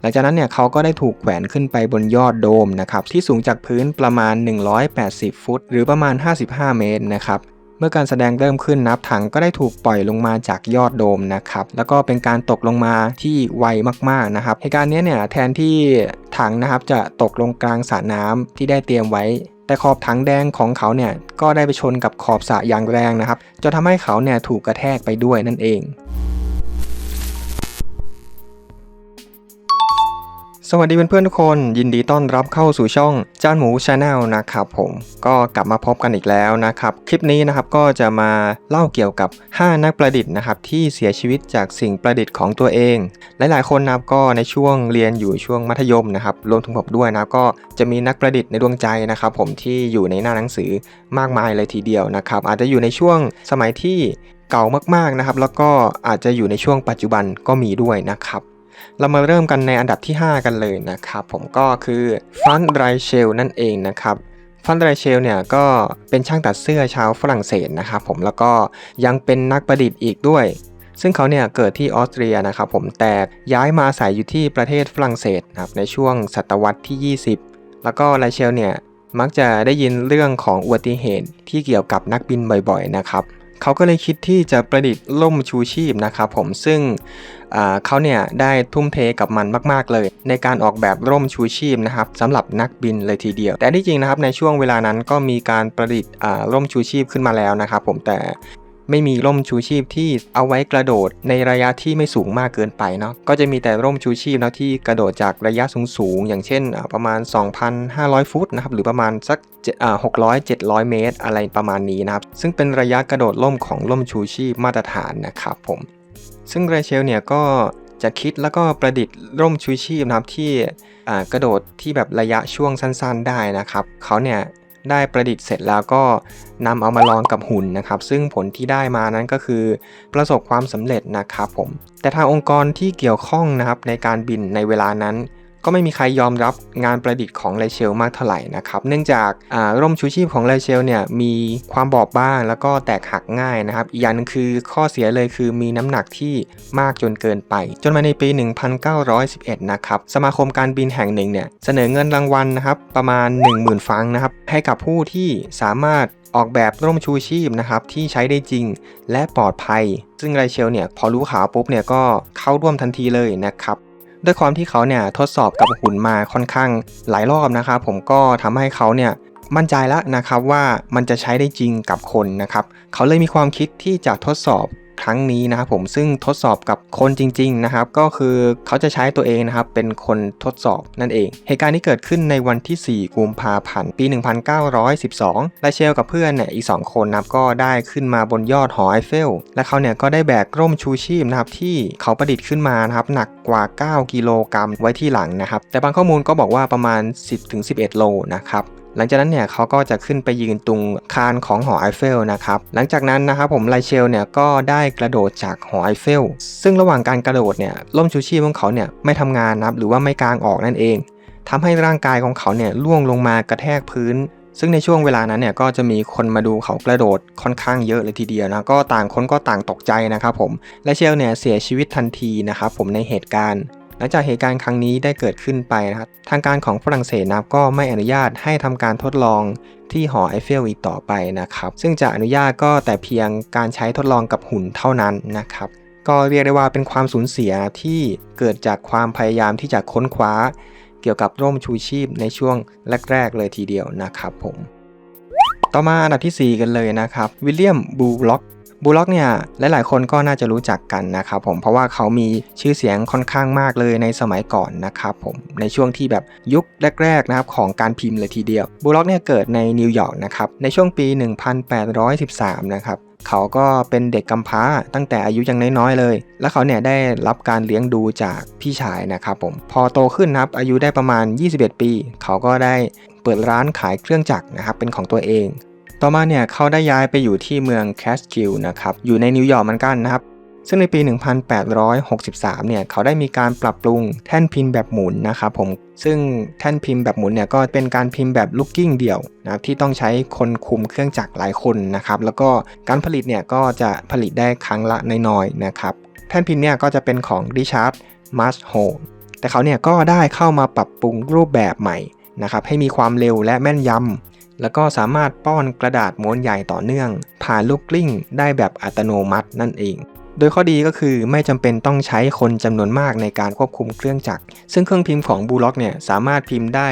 หลังจากนั้นเนี่ยเขาก็ได้ถูกแขวนขึ้นไปบนยอดโดมนะครับที่สูงจากพื้นประมาณ 180 ฟุต หรือประมาณ 55 เมตรนะครับเมื่อการแสดงเริ่มขึ้นนับถังก็ได้ถูกปล่อยลงมาจากยอดโดมนะครับแล้วก็เป็นการตกลงมาที่ไวมากๆนะครับเหตุการณ์นี้เนี่ยแทนที่ถังนะครับจะตกลงกลางสระน้ำที่ได้เตรียมไว้ แต่ขอบถังแดงของเขาเนี่ยก็ได้ไปชนกับขอบสระอย่างแรงนะครับจนทำให้เขาเนี่ยถูกกระแทกไปด้วยนั่นเอง สวัสดีเพื่อนๆทุกคน ยินดีต้อนรับเข้าสู่ช่องจานหมูชาแนลนะครับผมก็กลับมาพบกันอีกแล้วนะครับ คลิปนี้นะครับก็จะมาเล่าเกี่ยวกับ 5 นักประดิษฐ์นะครับที่เสียชีวิตจากสิ่งประดิษฐ์ของตัวเอง หลายๆคนนะครับก็ในช่วงเรียนอยู่ช่วงมัธยมนะครับรวมถึงผมด้วยนะก็จะมีนักประดิษฐ์ในดวงใจนะครับผมที่อยู่ในหน้าหนังสือมากมายเลยทีเดียวนะครับอาจจะอยู่ในช่วงสมัยที่เก่ามากๆนะครับแล้วก็อาจจะอยู่ในช่วงปัจจุบันก็มีด้วยนะครับ เรามาเริ่มกันในอันดับที่ 5 กันเลยนะครับ ผมก็คือฟันไรเชลนั่นเองนะครับฟันไรเชลเนี่ยก็เป็นช่างตัดเสื้อชาวฝรั่งเศสนะครับผมแล้วก็ยังเป็นนักประดิษฐ์อีกด้วย ซึ่งเขาเนี่ยเกิดที่ออสเตรียนะครับผมแต่ย้ายมาอาศัยอยู่ที่ประเทศฝรั่งเศสนะครับในช่วงศตวรรษที่ 20 แล้วก็ไรเชลเนี่ยมักจะได้ยินเรื่องของอุบัติเหตุที่เกี่ยวกับนักบินบ่อยๆนะครับ เขาก็เลยคิดที่จะประดิษฐ์ล่มชูชีพนะครับผมซึ่งเขาเนี่ยได้ทุ่มเทกับมันมาก ๆ เลย ในการออกแบบร่มชูชีพนะครับสำหรับนักบินเลยทีเดียว แต่ที่จริงนะครับในช่วงเวลานั้นก็มีการประดิษฐ์ร่มชูชีพขึ้นมาแล้วนะครับผมแต่ ไม่มีร่มชูชีพที่เอาไว้กระโดดในระยะที่ไม่สูงมากเกินไปเนาะก็จะมีแต่ร่มชูชีพนะที่กระโดดจากระยะสูงๆอย่างเช่นประมาณ 2,500 ฟุตนะครับหรือประมาณสัก600 700เมตร อะไรประมาณนี้นะครับ ซึ่งเป็นระยะกระโดดร่มของร่มชูชีพมาตรฐานนะครับผม ซึ่งเรเชลเนี่ยก็จะคิดแล้วก็ประดิษฐ์ร่มชูชีพนะครับที่กระโดดที่แบบระยะช่วงสั้น ๆ ได้นะครับเขาเนี่ย ได้ประดิษฐ์เสร็จแล้วก็นำเอามาลองกับหุ่นนะครับ ซึ่งผลที่ได้มานั้นก็คือประสบความสำเร็จนะครับผม แต่ทางองค์กรที่เกี่ยวข้องนะครับในการบินในเวลานั้น ก็ไม่มีใครยอมรับงานประดิษฐ์ของไลเชลมากเท่าไหร่นะครับ เนื่องจากร่มชูชีพของไลเชลเนี่ยมีความบอบบางแล้วก็แตกหักง่ายนะครับ อีกอย่างนึงคือข้อเสียเลยคือมีน้ำหนักที่มากจนเกินไป จนมาในปี 1911 นะครับ สมาคมการบินแห่งหนึ่งเนี่ยเสนอเงินรางวัลนะครับประมาณ 10,000 ฟังนะครับให้กับผู้ที่สามารถออกแบบร่มชูชีพนะครับที่ใช้ได้จริงและปลอดภัย ซึ่งไรเชลเนี่ยพอรู้ข่าวปุ๊บเนี่ยก็เข้าร่วมทันทีเลยนะครับ ด้วยความที่เขาเนี่ยทดสอบกับหุ่นมาค่อนข้างหลายรอบนะครับผมก็ทำให้เขาเนี่ยมั่นใจแล้วนะครับว่ามันจะใช้ได้จริงกับคนนะครับ เขาเลยมีความคิดที่จะทดสอบ ครั้งนี้นะครับผมซึ่งทดสอบกับคนจริงๆนะครับก็คือเขาจะใช้ตัวเองนะครับเป็นคนทดสอบนั่นเอง เหตุการณ์นี้เกิดขึ้นในวันที่ 4 กุมภาพันธ์ปี 1912ไลเชลกับเพื่อนเนี่ยอีก 2 คนนะครับก็ได้ขึ้นมาบนยอดหอไอเฟล และเขาเนี่ยก็ได้แบกร่มชูชีพนะครับที่เขาประดิษฐ์ขึ้นมานะครับหนักกว่า 9 กิโลกรัมไว้ที่หลังนะครับแต่บางข้อมูลก็บอกว่าประมาณ 10-11 โลนะครับ หลังจากนั้นเนี่ยเขาก็จะขึ้นไปยืนตรงคานของหอไอเฟลนะครับหลังจากนั้นนะครับผมไลเชลเนี่ยก็ได้กระโดดจากหอไอเฟลซึ่งระหว่างการกระโดดเนี่ยล่มชูชีพของเขาเนี่ยไม่ทำงานนะครับหรือว่าไม่กางออกนั่นเองทำให้ร่างกายของเขาเนี่ยล่วงลงมากระแทกพื้น ซึ่งในช่วงเวลานั้นเนี่ยก็จะมีคนมาดูเขากระโดดค่อนข้างเยอะเลยทีเดียวนะก็ต่างคนก็ต่างตกใจนะครับผมไลเชลเนี่ยเสียชีวิตทันทีนะครับผมในเหตุการณ์ หลังจากเหตุการณ์ครั้งนี้ได้เกิดขึ้นไปนะครับ ทางการของฝรั่งเศสนะก็ไม่อนุญาตให้ทำการทดลองที่หอไอเฟลอีกต่อไปนะครับ ซึ่งจะอนุญาตก็แต่เพียงการใช้ทดลองกับหุ่นเท่านั้นนะครับ ก็เรียกได้ว่าเป็นความสูญเสียที่เกิดจากความพยายามที่จะค้นคว้า เกี่ยวกับร่มชูชีพในช่วงแรก ๆ เลยทีเดียวนะครับผม ต่อมาอันดับที่ 4 กันเลยนะครับ วิลเลียมบูล็อก บูล็อกเนี่ยหลายๆ คนก็น่าจะรู้จักกันนะครับผมเพราะว่าเขามีชื่อเสียงค่อนข้างมากเลยในสมัยก่อนนะครับผมในช่วงที่แบบยุคแรกๆนะครับของการพิมพ์เลยทีเดียวบูล็อกเนี่ยเกิดในนิวยอร์กนะครับในช่วงปี 1813 นะครับเขาก็เป็นเด็กกำพร้าตั้งแต่อายุยังน้อยๆเลย และเขาเนี่ยได้รับการเลี้ยงดูจากพี่ชายนะครับผม พอโตขึ้นนะครับอายุได้ประมาณ 21 ปี เขาก็ได้เปิดร้านขายเครื่องจักรนะครับเป็นของตัวเอง ต่อมาเนี่ยเขาได้ย้ายไปอยู่ที่เมืองแคสกิลนะครับ อยู่ในนิวยอร์กเหมือนกันนะครับ ซึ่งในปี 1863 เนี่ยเขาได้มีการปรับปรุงแท่นพิมพ์แบบหมุนนะครับผม ซึ่งแท่นพิมพ์แบบหมุนเนี่ยก็เป็นการพิมพ์แบบลูกกิ้งเดี่ยวนะครับที่ต้องใช้คนคุมเครื่องจักรหลายคนนะครับ แล้วก็การผลิตเนี่ยก็จะผลิตได้ครั้งละน้อยๆนะครับ แท่นพิมพ์เนี่ยก็จะเป็นของริชาร์ดมาสโฮแต่เขาเนี่ยก็ได้เข้ามาปรับปรุงรูปแบบใหม่นะครับให้มีความเร็วและแม่นยำ แล้วก็สามารถป้อนกระดาษม้วนใหญ่ต่อเนื่อง ผ่านลูกกลิ้งได้แบบอัตโนมัตินั่นเอง โดยข้อดีก็คือไม่จำเป็นต้องใช้คนจำนวนมากในการควบคุมเครื่องจักร ซึ่งเครื่องพิมพ์ของบูล็อกเนี่ยสามารถพิมพ์ได้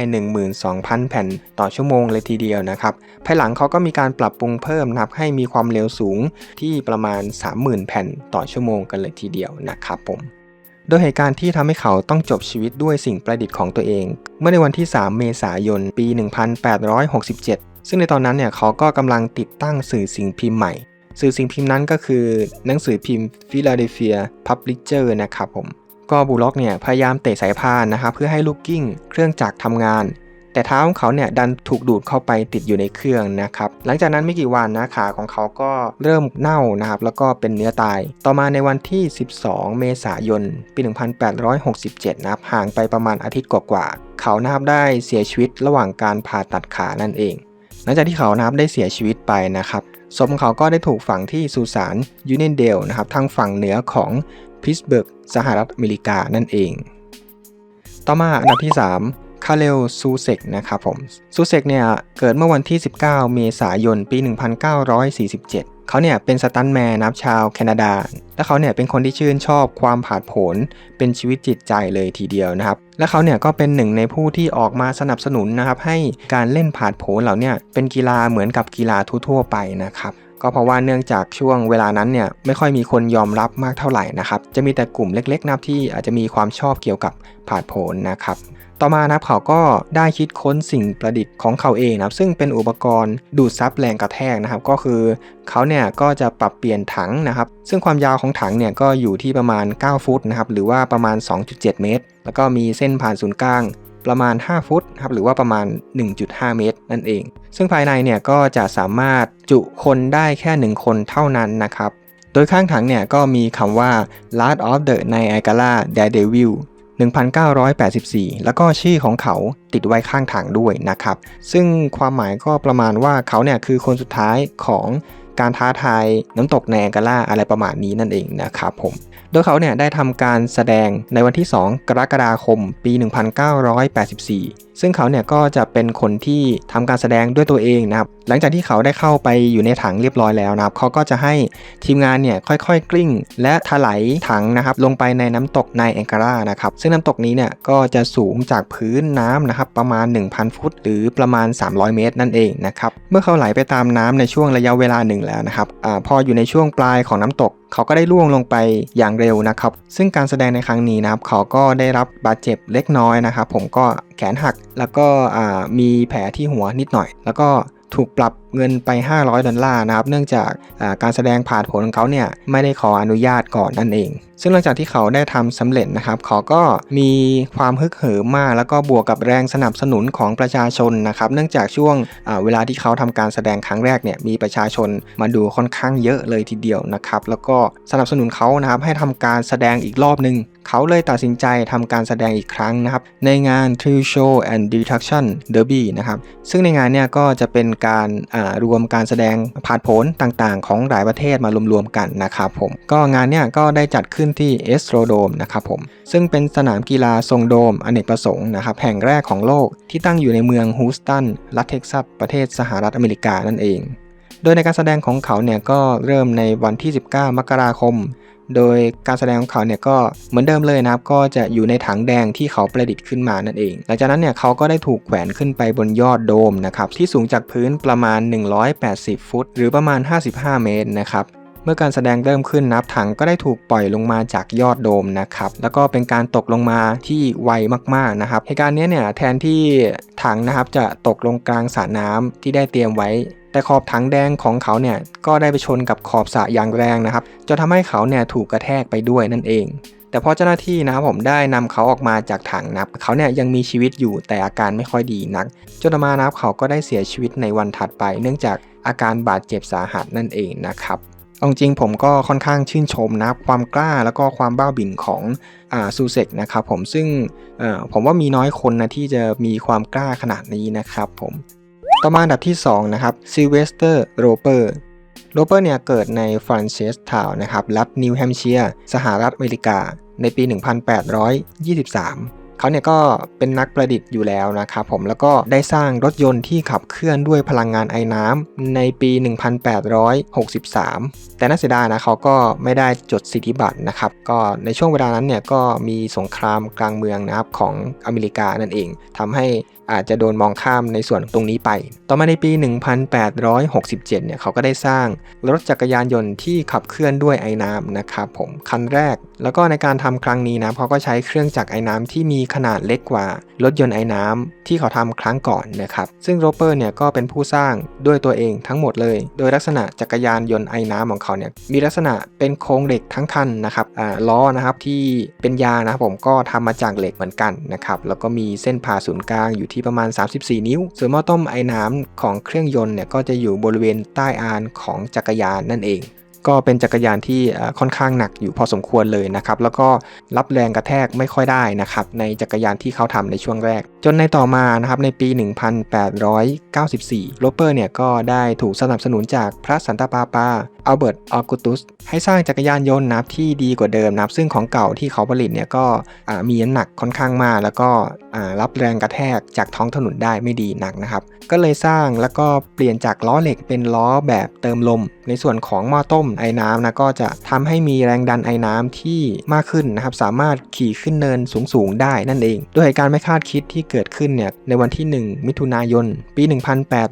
12,000 แผ่นต่อชั่วโมงเลยทีเดียวนะครับ ภายหลังเขาก็มีการปรับปรุงเพิ่มนับให้มีความเร็วสูงที่ประมาณ 30,000 แผ่นต่อชั่วโมงกันเลยทีเดียวนะครับผม โดยเหตุการณ์ที่ทำให้เขาต้องจบชีวิตด้วยสิ่งประดิษฐ์ของตัวเอง เมื่อในวันที่ 3 เมษายน ปี 1867 ซึ่งในตอนนั้นเนี่ยเขาก็กำลังติดตั้งสื่อสิ่งพิมพ์ใหม่ สื่อสิ่งพิมพ์นั้นก็คือ หนังสือพิมพ์ Philadelphia Publisher นะครับผม ก็บูล็อกเนี่ยพยายามเตะสายพานนะครับเพื่อให้ลูกกิ้ง เครื่องจักรทำงาน แต่เท้าของเขาเนี่ยดันถูกดูดเข้าไปติดอยู่ในเครื่องนะครับหลังจากนั้นไม่กี่วันนะขาของเขาก็เริ่มเน่านะครับแล้วก็เป็นเนื้อตาย ต่อมาในวันที่ 12 เมษายน ปี 1867 นะครับห่างไปประมาณอาทิตย์กว่าๆเขานะครับได้เสียชีวิตระหว่างการผ่าตัดขานั่นเอง หลังจากที่เขานะครับได้เสียชีวิตไปนะครับศพของเขาก็ได้ถูกฝังที่สุสานยูเนียนเดลนะครับทางฝั่งเหนือของพิสเบิร์กสหรัฐอเมริกานั่นเอง ต่อมาอันดับที่ 3 คาเรลซูเซกนะครับผมซูเซกเนี่ยเกิดเมื่อวันที่ 19 เมษายนปี 1947 เขาเนี่ยเป็นสตันแมนนับชาวแคนาดา และเขาเนี่ยเป็นคนที่ชื่นชอบความผาดโผนเป็นชีวิตจิตใจเลยทีเดียวนะครับ และเขาเนี่ยก็เป็นหนึ่งในผู้ที่ออกมาสนับสนุนนะครับให้การเล่นผาดโผนเหล่าเนี่ยเป็นกีฬาเหมือนกับกีฬาทั่วๆไปนะครับก็เพราะว่าเนื่องจากช่วงเวลานั้นเนี่ยไม่ค่อยมีคนยอมรับมากเท่าไหร่นะครับ จะมีแต่กลุ่มเล็กๆนับที่อาจจะมีความชอบเกี่ยวกับผาดโผนนะครับ ต่อมานะครับเขาก็ได้คิดค้นสิ่งประดิษฐ์ของเขาเองนะครับซึ่งเป็นอุปกรณ์ดูดซับแรงกระแทกนะครับ ก็คือเขาเนี่ยก็จะปรับเปลี่ยนถังนะครับ ซึ่งความยาวของถังเนี่ยก็อยู่ที่ประมาณ 9 ฟุตนะครับหรือว่าประมาณ 2.7 เมตร แล้วก็มีเส้นผ่านศูนย์กลางประมาณ 5 ฟุตครับหรือว่าประมาณ 1.5 เมตร นั่นเอง ซึ่งภายในเนี่ยก็จะสามารถจุคนได้แค่ 1 คนเท่านั้นนะครับ โดยข้างถังเนี่ยก็มีคำว่า Last of the Niagara Daredevil 1984 แล้วก็ชื่อของเขาติดไว้ข้างถังด้วยนะครับ ซึ่งความหมายก็ประมาณว่าเขาเนี่ยคือคนสุดท้ายของการท้าทายน้ำตกแนงกาล่าอะไรประมาณนี้นั่นเองนะครับผม โดยเขาเนี่ยได้ทำการแสดงในวันที่ 2 กรกฎาคม ปี 1984 ซึ่งเขาเนี่ยก็จะเป็นคนที่ทำการแสดงด้วยตัวเองนะครับหลังจากที่เขาได้เข้าไปอยู่ในถังเรียบร้อยแล้วนะครับเขาก็จะให้ทีมงานเนี่ยค่อยๆกลิ้ง และถลายถังนะครับลงไปในน้ำตกไนแองการานะครับซึ่งน้ำตกนี้เนี่ยก็จะสูงจากพื้นน้ำนะครับประมาณ 1,000 ฟุต หรือประมาณ 300 เมตรนั่นเองนะครับเมื่อเขาไหลไปตามน้ำในช่วงระยะเวลาหนึ่งแล้วนะครับอพออยู่ในช่วงปลายของน้ำตกเขาก็ได้ล่วงลงไปอย่างเร็วนะครับ ซึ่งการแสดงในครั้งนี้นะครับ เขาก็ได้รับบาดเจ็บเล็กน้อยนะครับ ผมก็ แขนหัก แล้วก็มีแผลที่หัวนิดหน่อย แล้วก็ถูกปรับ เงินไป 500 ดอลลาร์นะครับ เนื่องจากการแสดงผ่านผลของเขาเนี่ยไม่ได้ขออนุญาตก่อนนั่นเอง ซึ่งหลังจากที่เขาได้ทำสำเร็จนะครับเขาก็มีความฮึกเหิมมาก แล้วก็บวกกับแรงสนับสนุนของประชาชนนะครับ เนื่องจากช่วงเวลาที่เขาทำการแสดงครั้งแรกเนี่ยมีประชาชนมาดูค่อนข้างเยอะเลยทีเดียวนะครับ แล้วก็สนับสนุนเขานะครับให้ทำการแสดงอีกรอบหนึ่งเขาเลยตัดสินใจทำการแสดงอีกครั้งนะครับ ในงาน True Show and Deduction Derby นะครับ ซึ่งในงานเนี่ยก็จะเป็นการรวมการแสดงผ่านผลต่างๆ ของหลายประเทศมารวมๆกันนะครับผมก็งานเนี่ยก็ได้จัดขึ้นที่เอสโตรโดมนะครับผมซึ่งเป็นสนามกีฬาทรงโดมอเนกประสงค์นะครับแห่งแรกของโลกที่ตั้งอยู่ในเมืองฮูสตันรัฐเท็กซัสประเทศสหรัฐอเมริกานั่นเอง โดยในการแสดงของเขาเนี่ยก็เริ่มในวันที่ 19 มกราคม โดยการแสดงของเขาเนี่ยก็เหมือนเดิมเลยนะครับ ก็จะอยู่ในถังแดงที่เขาประดิษฐ์ขึ้นมานั่นเอง หลังจากนั้นเนี่ยเขาก็ได้ถูกแขวนขึ้นไปบนยอดโดมนะครับที่สูงจากพื้นประมาณ 180 ฟุต หรือประมาณ 55 เมตรนะครับเมื่อการแสดงเริ่มขึ้นนับถังก็ได้ถูกปล่อยลงมาจากยอดโดมนะครับแล้วก็เป็นการตกลงมาที่ไวมากๆนะครับเหตุการณ์นี้เนี่ยแทนที่ถังนะครับจะตกลงกลางสระน้ำที่ได้เตรียมไว้ แต่ขอบถังแดงของเขาเนี่ยก็ได้ไปชนกับขอบสระอย่างแรงนะครับจนทำให้เขาเนี่ยถูกกระแทกไปด้วยนั่นเอง แต่พอเจ้าหน้าที่นะครับผมได้นำเขาออกมาจากถังนับเขาเนี่ยยังมีชีวิตอยู่แต่อาการไม่ค่อยดีนักจนมานะครับเขาก็ได้เสียชีวิตในวันถัดไป เนื่องจากอาการบาดเจ็บสาหัสนั่นเองนะครับเอาจริงผมก็ค่อนข้างชื่นชมนะความกล้าแล้วก็ความบ้าบิ่นของอ่าซูเซกนะครับผมซึ่งผมว่ามีน้อยคนนะที่จะมีความกล้าขนาดนี้นะครับผม ต่อมาอันดับที่ 2 นะครับซิเวสเตอร์โรเปอร์โรเปอร์เนี่ยเกิดในฟรานเซสทาวน์นะครับรัฐนิวแฮมเชียร์สหรัฐอเมริกา ในปี 1823 เขาเนี่ยก็เป็นนักประดิษฐ์อยู่แล้วนะครับผมแล้วก็ได้สร้างรถยนต์ที่ขับเคลื่อนด้วยพลังงานไอ้น้ำในปี 1863 แต่น่าเสียดายนะเขาก็ไม่ได้จดสิทธิบัตรนะครับ ก็ในช่วงเวลานั้นเนี่ยก็มีสงครามกลางเมืองนะครับของอเมริกานั่นเองทำให้ อาจจะโดนมองข้ามในส่วนตรงนี้ไป ต่อมาในปี 1867 เนี่ยเขาก็ได้สร้างรถจักรยานยนต์ที่ขับเคลื่อนด้วยไอ้น้ำนะครับผมคันแรก แล้วก็ในการทำครั้งนี้นะเขาก็ใช้เครื่องจักรไอ้น้ำที่มีขนาดเล็กกว่ารถยนต์ไอ้น้ำที่เขาทำครั้งก่อนนะครับซึ่งโรเปอร์เนี่ยก็เป็นผู้สร้างด้วยตัวเองทั้งหมดเลย โดยลักษณะจักรยานยนต์ไอ้น้ำของเขาเนี่ยมีลักษณะเป็นโครงเหล็กทั้งคันนะครับอ่าล้อนะครับที่เป็นยางนะครับผมก็ทำมาจากเหล็กเหมือนกันนะครับแล้วก็มีเส้นผ่าศูนย์กลางอยู่ที่ประมาณ 34 นิ้ว ส่วนหม้อต้มไอ้น้ำของเครื่องยนต์เนี่ยก็จะอยู่บริเวณใต้อานของจักรยานนั่นเอง ก็เป็นจักรยานที่ค่อนข้างหนักอยู่พอสมควรเลยนะครับแล้วก็รับแรงกระแทกไม่ค่อยได้นะครับในจักรยานที่เขาทำในช่วงแรกจนในต่อมานะครับในปี 1894 โรเปอร์เนี่ยก็ได้ถูกสนับสนุนจากพระสันตะปาปาอัลเบิร์ตออกุตุส ให้สร้างจักรยานยนต์นับที่ดีกว่าเดิมนับซึ่งของเก่าที่เขาผลิตเนี่ยก็มีน้ำหนักค่อนข้างมาก แล้วก็รับแรงกระแทกจากท้องถนนได้ไม่ดีนักนะครับ ก็เลยสร้างแล้วก็เปลี่ยนจากล้อเหล็กเป็นล้อแบบเติมลม ในส่วนของหม้อต้มไอ้น้ำนะก็จะทำให้มีแรงดันไอ้น้ำที่มากขึ้นนะครับสามารถขี่ขึ้นเนินสูงๆได้นั่นเองโดยเหตุการไม่คาดคิดที่เกิดขึ้นเนี่ยในวันที่ 1 มิถุนายน ปี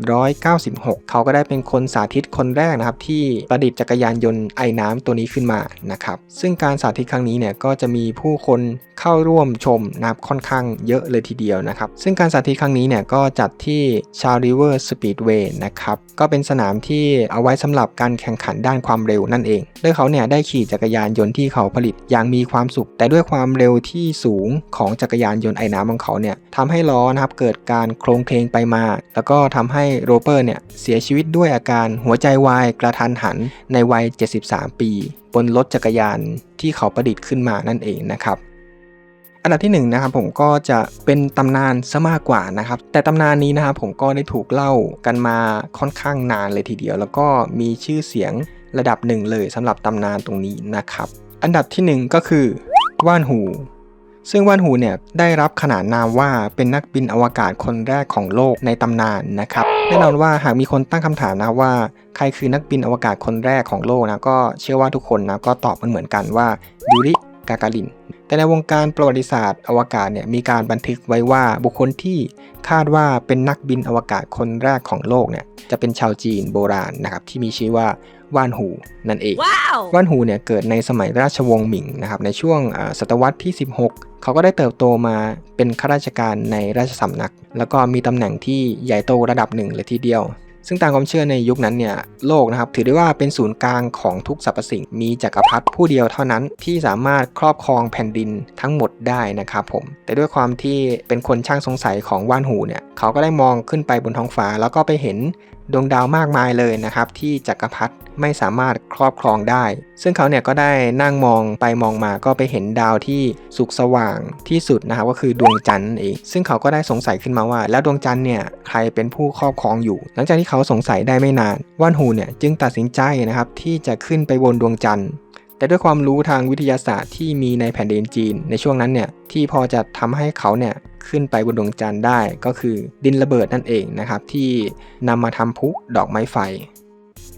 1896 เขาก็ได้เป็นคนสาธิตคนแรกนะครับที่ประดิษฐ์จักรยานยนต์ไอ้น้ำตัวนี้ขึ้นมานะครับซึ่งการสาธิตครั้งนี้เนี่ยก็จะมีผู้คนเข้าร่วมชมนะครับค่อนข้างเยอะเลยทีเดียวนะครับซึ่งการสาธิตครั้งนี้เนี่ยก็จัดที่ชาริเวอร์สปีดเวย์นะครับก็เป็นสนามที่เอาไว้สำหรับการแข่งขันด้านความเร็วนั่นเองโดยเขาเนี่ยได้ขี่จักรยานยนต์ที่เขาผลิตอย่างมีความสุข แต่ด้วยความเร็วที่สูงของจักรยานยนต์ไอ้น้ำของเขาเนี่ยทำให้ล้อนะครับเกิดการโครงเพลงไปมา แล้วก็ทำให้โรเปอร์เนี่ยเสียชีวิตด้วยอาการหัวใจวายกระทันหันในวัย 73 ปี บนรถจักรยานที่เขาประดิษฐ์ขึ้นมานั่นเองนะครับอันดับที่1นนะครับผมก็จะเป็นตำนานซะมากกว่านะครับ แต่ตำนานนี้นะครับผมก็ได้ถูกเล่ากันมาค่อนข้างนานเลยทีเดียว แล้วก็มีชื่อเสียงระดับหนึ่งเลยสำหรับตำนานตรงนี้นะครับ อันดับที่ 1 ก็คือว่านหู ซึ่งว่านหูเนี่ยได้รับขนานนามว่าเป็นนักบินอวกาศคนแรกของโลกในตำนานนะครับแน่นอนว่าหากมีคนตั้งคำถามนะว่า ใครคือนักบินอวกาศคนแรกของโลกนะก็เชื่อว่าทุกคนนะก็ตอบมันเหมือนกันว่ายูริกาการิน แต่ในวงการประวัติศาสตร์อวกาศเนี่ยมีการบันทึกไว้ว่าบุคคลที่คาดว่าเป็นนักบินอวกาศคนแรกของโลกเนี่ยจะเป็นชาวจีนโบราณนะครับที่มีชื่อว่า ว่านหูนั่นเอง wow. ว่านหูเนี่ยเกิดในสมัยราชวงศ์หมิงนะครับในช่วงศตวรรษที่ 16 เขาก็ได้เติบโตมาเป็นข้าราชการในราชสำนัก แล้วก็มีตำแหน่งที่ใหญ่โตระดับหนึ่งเลยทีเดียว ซึ่งตามความเชื่อในยุคนั้นเนี่ยโลกนะครับถือได้ว่าเป็นศูนย์กลางของทุกสรรพสิ่ง มีจักรพรรดิผู้เดียวเท่านั้นที่สามารถครอบครองแผ่นดินทั้งหมดได้นะครับผม แต่ด้วยความที่เป็นคนช่างสงสัยของว่านหูเนี่ยเขาก็ได้มองขึ้นไปบนท้องฟ้าแล้วก็ไปเห็น ดวงดาวมากมายเลยนะครับที่จักรพรรดิไม่สามารถครอบครองได้ ซึ่งเขาเนี่ยก็ได้นั่งมองไปมองมาก็ไปเห็นดาวที่สุกสว่างที่สุดนะครับก็คือดวงจันทร์เองซึ่งเขาก็ได้สงสัยขึ้นมาว่า แล้วดวงจันทร์เนี่ยใครเป็นผู้ครอบครองอยู่ หลังจากที่เขาสงสัยได้ไม่นานว่านหูเนี่ยจึงตัดสินใจนะครับที่จะขึ้นไปบนดวงจันทร์แต่ด้วยความรู้ทางวิทยาศาสตร์ที่มีในแผ่นดินจีน ในช่วงนั้นเนี่ยที่พอจะทำให้เขาเนี่ย ขึ้นไปบนดวงจันทร์ได้ก็คือดินระเบิดนั่นเองนะครับ ที่นำมาทำพุดอกไม้ไฟ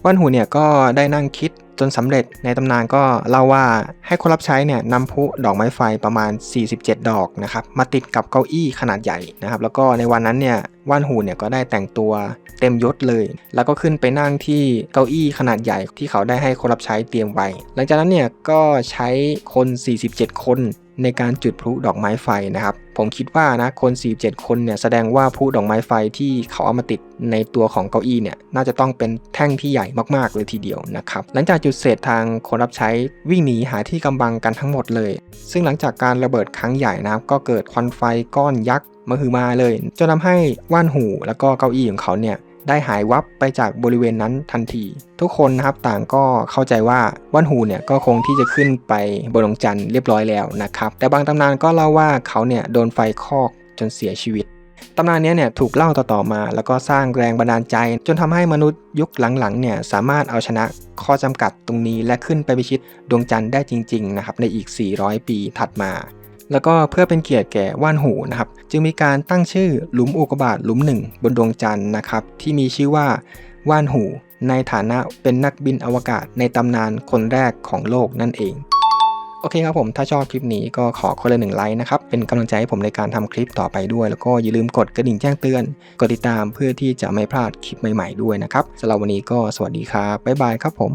ว่านหูเนี่ยก็ได้นั่งคิดจนสำเร็จในตำนานก็เล่าว่าให้คนรับใช้เนี่ยนำพุดอกไม้ไฟประมาณ 47 ดอกนะครับมาติดกับเก้าอี้ขนาดใหญ่นะครับแล้วก็ในวันนั้นเนี่ยว่านหูเนี่ยก็ได้แต่งตัวเต็มยศเลย แล้วก็ขึ้นไปนั่งที่เก้าอี้ขนาดใหญ่ที่เขาได้ให้คนรับใช้เตรียมไว้ หลังจากนั้นเนี่ยก็ใช้คน 47 คน ในการจุดพลุดอกไม้ไฟนะครับ ผมคิดว่านะคน 47 คนเนี่ยแสดงว่าพลุดอกไม้ไฟที่เขาเอามาติดในตัวของเก้าอี้เนี่ยน่าจะต้องเป็นแท่งที่ใหญ่มากๆเลยทีเดียวนะครับหลังจากจุดเสร็จทางคนรับใช้วิ่งหนีหาที่กำบังกันทั้งหมดเลย ซึ่งหลังจากการระเบิดครั้งใหญ่นะครับ ก็เกิดควันไฟก้อนยักษ์มาคือมาเลยจนทาให้ว่านหูแล้วก็เก้าอี้ของเขาเนี่ย ได้หายวับไปจากบริเวณนั้นทันที ทุกคนนะครับต่างก็เข้าใจว่าว่านหูเนี่ยก็คงที่จะขึ้นไปบนดวงจันทร์เรียบร้อยแล้วนะครับแต่บางตำนานก็เล่าว่าเขาเนี่ยโดนไฟคอกจนเสียชีวิตตำนานนี้เนี่ยถูกเล่าต่อๆมา แล้วก็สร้างแรงบันดาลใจ จนทำให้มนุษย์ยุคหลังๆเนี่ยสามารถเอาชนะข้อจำกัดตรงนี้และขึ้นไปพิชิตดวงจันทร์ได้จริง ๆ นะครับ ในอีก 400 ปีถัดมา แล้วก็เพื่อเป็นเกียรติแก่ว่านหูนะครับ จึงมีการตั้งชื่อหลุมอุกบาทหลุมหนึ่งบนดวงจันทร์นะครับ ที่มีชื่อว่าว่านหู ในฐานะเป็นนักบินอวกาศในตำนานคนแรกของโลกนั่นเองโอเคครับผม ถ้าชอบคลิปนี้ก็ขอคนละหนึ่งไลค์นะครับ เป็นกำลังใจให้ผมในการทำคลิปต่อไปด้วย แล้วก็อย่าลืมกดกระดิ่งแจ้งเตือน กดติดตามเพื่อที่จะไม่พลาดคลิปใหม่ๆด้วยนะครับสำหรับวันนี้ก็สวัสดีครับบ๊ายบายครับผม